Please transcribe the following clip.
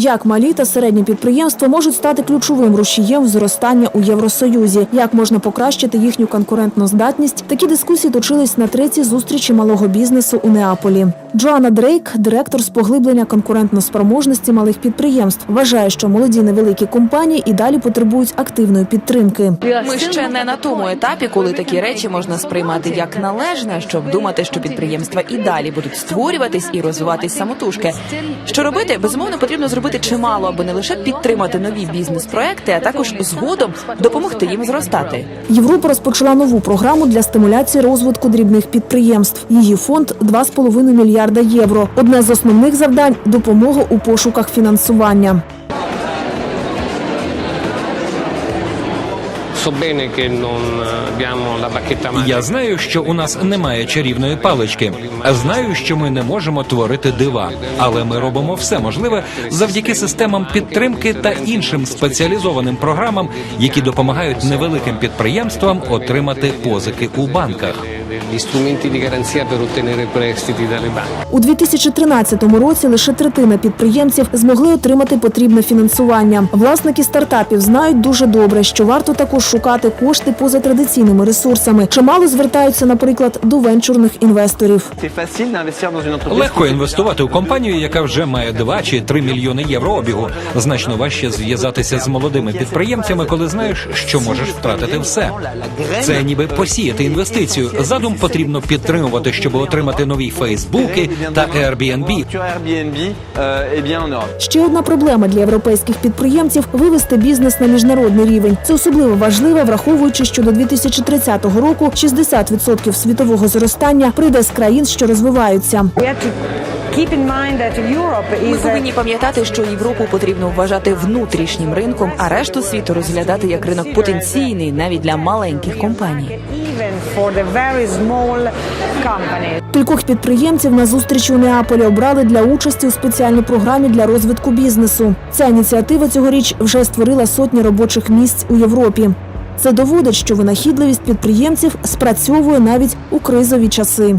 Як малі та середні підприємства можуть стати ключовим рушієм зростання у Євросоюзі? Як можна покращити їхню конкурентну здатність? Такі дискусії точились на третій зустрічі малого бізнесу у Неаполі. Джоанна Дрейк, директор з поглиблення конкурентноспроможності малих підприємств, вважає, що молоді невеликі компанії і далі потребують активної підтримки. Ми ще не на тому етапі, коли такі речі можна сприймати як належне, щоб думати, що підприємства і далі будуть створюватись і розвиватись самотужки. Що робити? Безумовно, потрібно зробити чимало, аби не лише підтримати нові бізнес-проекти, а також згодом допомогти їм зростати. Європа розпочала нову програму для стимуляції розвитку дрібних підприємств. Її фонд 2,5 мільярда євро. Одне з основних завдань допомога у пошуках фінансування. Magica. Я знаю, що у нас немає чарівної палички. Знаю, що ми не можемо творити дива, але ми робимо все можливе завдяки системам підтримки та іншим спеціалізованим програмам, які допомагають невеликим підприємствам отримати позики у банках. Gli strumenti di garanzia per ottenere prestiti dalle banche. У 2013 році лише третина підприємців змогли отримати потрібне фінансування. Власники стартапів знають дуже добре, що варто також шукати кошти поза традиційними ресурсами. Чимало звертаються, наприклад, до венчурних інвесторів. Легко інвестувати у компанію, яка вже має 2 чи 3 мільйони євро обігу. Значно важче зв'язатися з молодими підприємцями, коли знаєш, що можеш втратити все. Це ніби посіяти інвестицію. Задум потрібно підтримувати, щоб отримати нові Фейсбуки та Airbnb. Ще одна проблема для європейських підприємців вивести бізнес на міжнародний рівень. Це особливо важливо, враховуючи, що до 2030 року 60% світового зростання прийде з країн, що розвиваються. We have to keep in mind that Europe Ми повинні пам'ятати, що Європу потрібно вважати внутрішнім ринком, а решту світу розглядати як ринок потенційний навіть для маленьких компаній. Кількох підприємців на зустрічі у Неаполі обрали для участі у спеціальній програмі для розвитку бізнесу. Ця ініціатива цьогоріч вже створила сотні робочих місць у Європі. Це доводить, що винахідливість підприємців спрацьовує навіть у кризові часи.